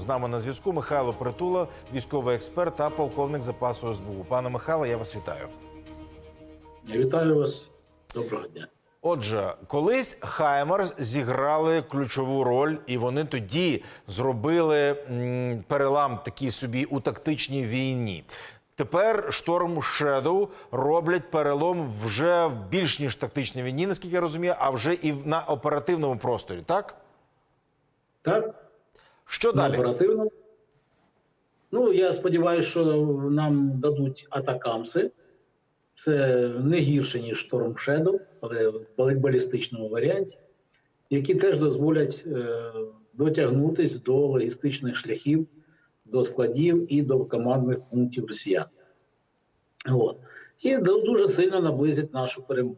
З нами на зв'язку Михайло Притула, військовий експерт та полковник запасу СБУ. Пане Михайло, я вас вітаю. Я вітаю вас. Доброго дня. Отже, колись Хаймарс зіграли ключову роль, і вони тоді зробили перелам такий собі у тактичній війні. Тепер шторм Shadow роблять перелом вже в більш ніж тактичній війні, наскільки я розумію, а вже і на оперативному просторі, так? Так, Що далі? оперативно. Ну, я сподіваюся, що нам дадуть атакамси. Це не гірше, ніж Storm Shadow, але в балістичному варіанті, які теж дозволять е, дотягнутись до логістичних шляхів, до складів і до командних пунктів росіян. От. І дуже сильно наблизять нашу перемогу.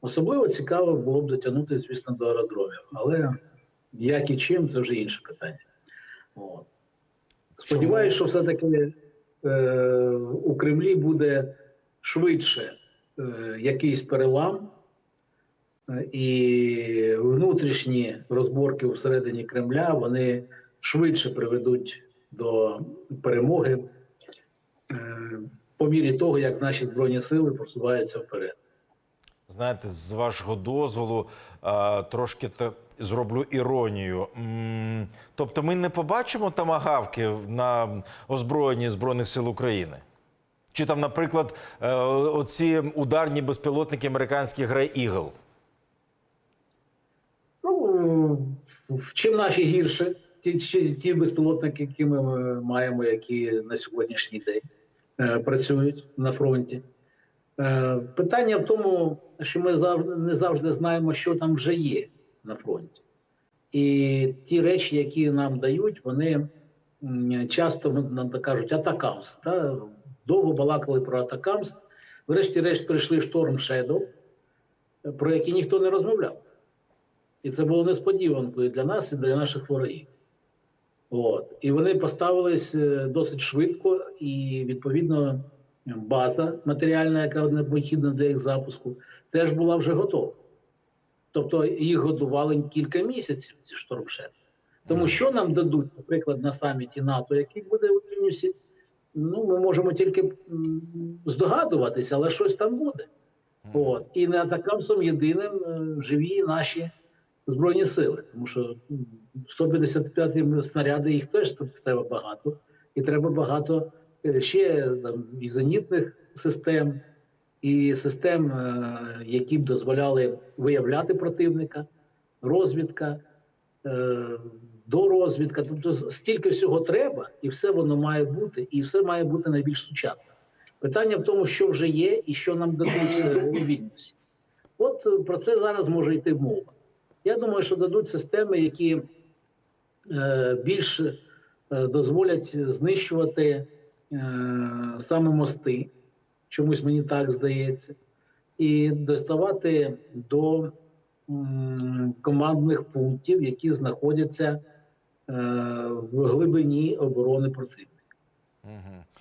Особливо цікаво було б дотягнутися, звісно, до аеродромів. Але як і чим, це вже інше питання. От. Сподіваюся, що все-таки е, у Кремлі буде швидше е, якийсь перелам, е, і внутрішні розборки всередині Кремля вони швидше приведуть до перемоги е, по мірі того, як наші збройні сили просуваються вперед. Знаєте, з вашого дозволу е, трошки зроблю іронію. Тобто, ми не побачимо тамагавки на озброєнні збройних сил України. Чи там, наприклад, е, оці ударні безпілотники американських Грей Ігл? Ну, чим наші гірше, ті, ті, безпілотники, які ми маємо, які на сьогоднішній день е, працюють на фронті. Е, питання в тому, що ми не завжди знаємо, що там вже є на фронті. І ті речі, які нам дають, вони часто нам кажуть атакамс. Та? Довго балакали про атакамс. Врешті-решт прийшли шторм Shadow, про який ніхто не розмовляв. І це було несподіванкою для нас і для наших ворогів. От. І вони поставились е, досить швидко, і відповідно база матеріальна, яка необхідна для їх запуску, теж була вже готова. Тобто їх готували кілька місяців, ці штормшети. Тому що нам дадуть, наприклад, на саміті НАТО, який буде у Вільнюсі, ну, ми можемо тільки здогадуватися, але щось там буде. От. І не атакамсом єдиним е, живі наші Збройні сили, тому що м, 155 снаряди їх теж треба багато, і треба багато е, ще там, і зенітних систем, і систем, е, які б дозволяли виявляти противника, розвідка, е, дорозвідка. Тобто стільки всього треба, і все воно має бути, і все має бути найбільш сучасно. Питання в тому, що вже є, і що нам дадуть е, у вільності. От про це зараз може йти мова. Я думаю, що дадуть системи, які е, більш е, дозволять знищувати саме мости, чомусь мені так здається, і доставати до командних пунктів, які знаходяться е, в глибині оборони противника.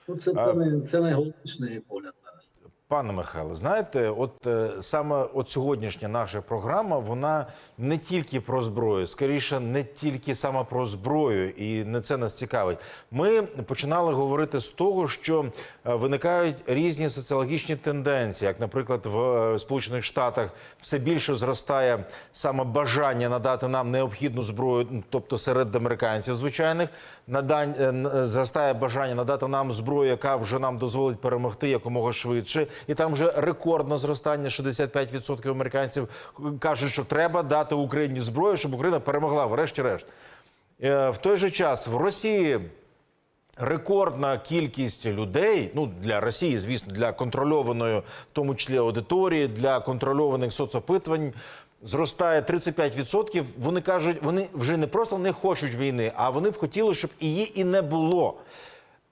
Ну, це, це, А- не, це найголовніше, поля зараз. Пане Михайло, знаєте, от е, саме от сьогоднішня наша програма, вона не тільки про зброю, скоріше, не тільки саме про зброю, і не це нас цікавить. Ми починали говорити з того, що е, виникають різні соціологічні тенденції, як, наприклад, в е, Сполучених Штатах все більше зростає саме бажання надати нам необхідну зброю, тобто серед американців звичайних, надань зростає бажання надати нам зброю, яка вже нам дозволить перемогти якомога швидше. І там вже рекордне зростання 65% американців кажуть, що треба дати Україні зброю, щоб Україна перемогла, врешті-решт. Е, В той же час в Росії рекордна кількість людей, ну для Росії, звісно, для контрольованої, в тому числі аудиторії, для контрольованих соцопитувань. Зростає 35%. Вони кажуть, вони вже не просто не хочуть війни, а вони б хотіли, щоб її і не було.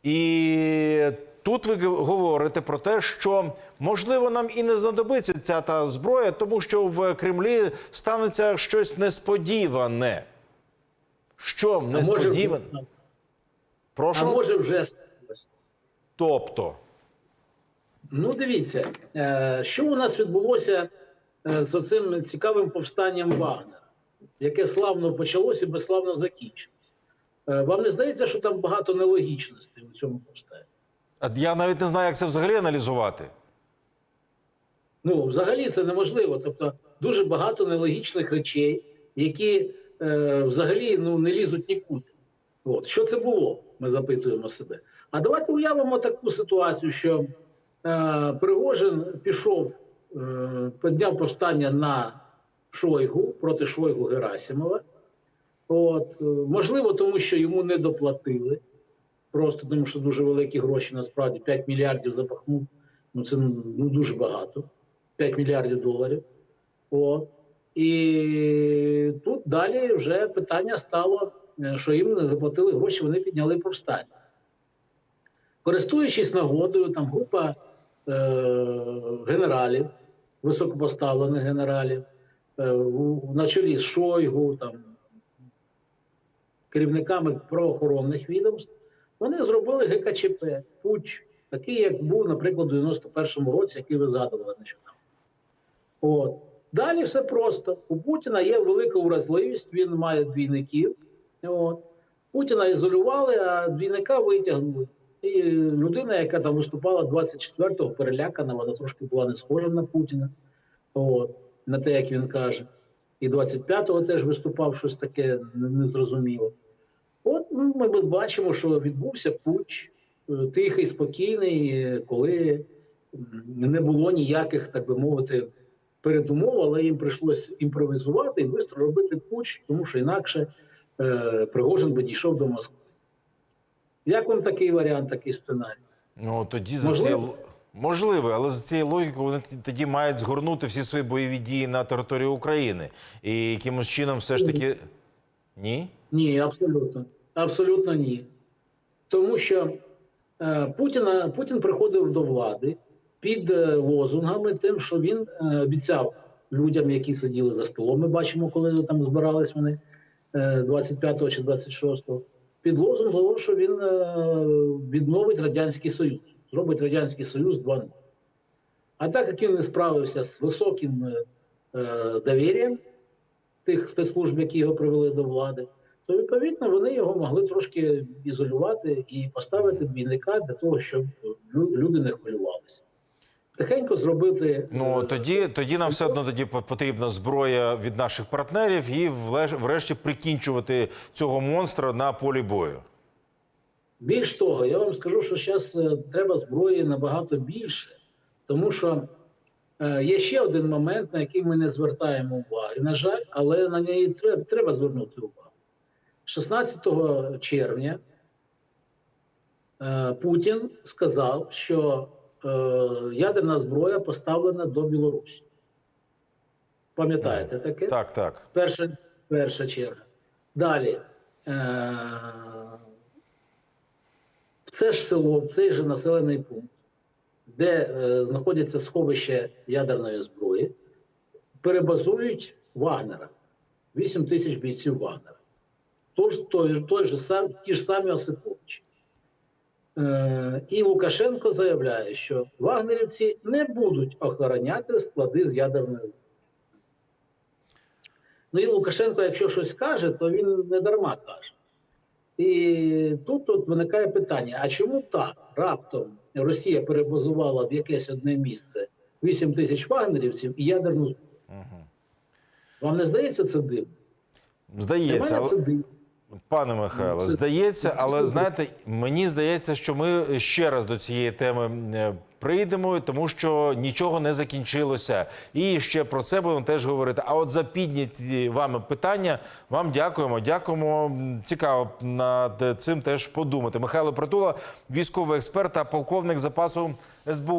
І тут ви говорите про те, що можливо нам і не знадобиться ця та зброя, тому що в Кремлі станеться щось несподіване. Що А несподіване? може, Прошу. а може вже. Тобто, Ну, дивіться, е, що у нас відбулося е, з цим цікавим повстанням Вагнера, яке славно почалося і безславно закінчилось. Е, Вам не здається, що там багато нелогічностей у цьому повстанні? Я навіть не знаю, як це взагалі аналізувати. Ну, взагалі це неможливо. Тобто дуже багато нелогічних речей, які е, взагалі ну, не лізуть нікуди. От. Що це було? Ми запитуємо себе. А давайте уявимо таку ситуацію, що е, Пригожин пішов, е, підняв повстання на Шойгу проти Шойгу Герасимова. От, е, можливо, тому що йому не доплатили. Просто тому, що дуже великі гроші насправді 5 мільярдів за Бахмут. Ну це ну, дуже багато. 5 мільярдів доларів. От. І тут далі вже питання стало, е, що їм не заплатили гроші, вони підняли повстання. Користуючись нагодою, там група е- генералів, високопоставлених генералів, е- на чолі з Шойгу, там, керівниками правоохоронних відомств, вони зробили ГКЧП, путь, такий, як був, наприклад, у 91-му році, який ви згадували нещодавно. От. Далі все просто. У Путіна є велика уразливість, він має двійників. От. Путіна ізолювали, а двійника витягнули. І людина, яка там виступала 24-го, перелякана, вона трошки була не схожа на Путіна, от, на те, як він каже. І 25-го теж виступав щось таке не- незрозуміле. От ну, ми бачимо, що відбувся путч е, тихий, спокійний, коли не було ніяких, так би мовити, передумов, але їм прийшлося імпровізувати і швидко робити путч, тому що інакше е, Пригожин би дійшов до Москви. Як вам такий варіант, такий сценарій? Ну тоді за цією можливо, але за цією логікою вони тоді мають згорнути всі свої бойові дії на територію України і якимось чином все ж таки ні. Ні, абсолютно. Абсолютно ні. Тому що е, Путіна, Путін приходив до влади під е, лозунгами, тим, що він е, обіцяв людям, які сиділи за столом. Ми бачимо, коли там збирались вони е, 25 чи 26 під лозунгом того, що він відновить Радянський Союз, зробить Радянський Союз 2.0. А так як він не справився з високим довір'ям тих спецслужб, які його привели до влади, то відповідно вони його могли трошки ізолювати і поставити двійника для того, щоб люди не хвилювалися. Тихенько зробити Ну е, тоді, тоді нам все одно тоді потрібна зброя від наших партнерів і врешті прикінчувати цього монстра на полі бою. Більш того, я вам скажу, що зараз треба зброї набагато більше, тому що е, є ще один момент, на який ми не звертаємо уваги. На жаль, але на неї треба, треба звернути увагу. 16 червня е, Путін сказав, що е, ядерна зброя поставлена до Білорусі. Пам'ятаєте таке? Так, так. Перша, перша черга. Далі. Е- в це ж село, в цей же населений пункт, де е, знаходяться сховище ядерної зброї, перебазують Вагнера. 8 тисяч бійців Вагнера. Тож, той, той же сам, ті ж самі Осиповичі. Е, і Лукашенко заявляє, що вагнерівці не будуть охороняти склади з ядерною Ну і Лукашенко, якщо щось каже, то він не дарма каже. І тут, тут виникає питання: а чому так раптом Росія перебазувала в якесь одне місце 8 тисяч вагнерівців і ядерну зброю? Угу. Вам не здається це дивно? Для Здається, мене це дивно. Пане Михайло, Ну, здається, але знаєте, мені здається, що ми ще раз до цієї теми е, прийдемо, тому що нічого не закінчилося. І ще про це будемо теж говорити. А от за підняті вами питання вам дякуємо. Дякуємо. Цікаво над цим теж подумати. Михайло Притула, військовий експерт та полковник запасу СБУ.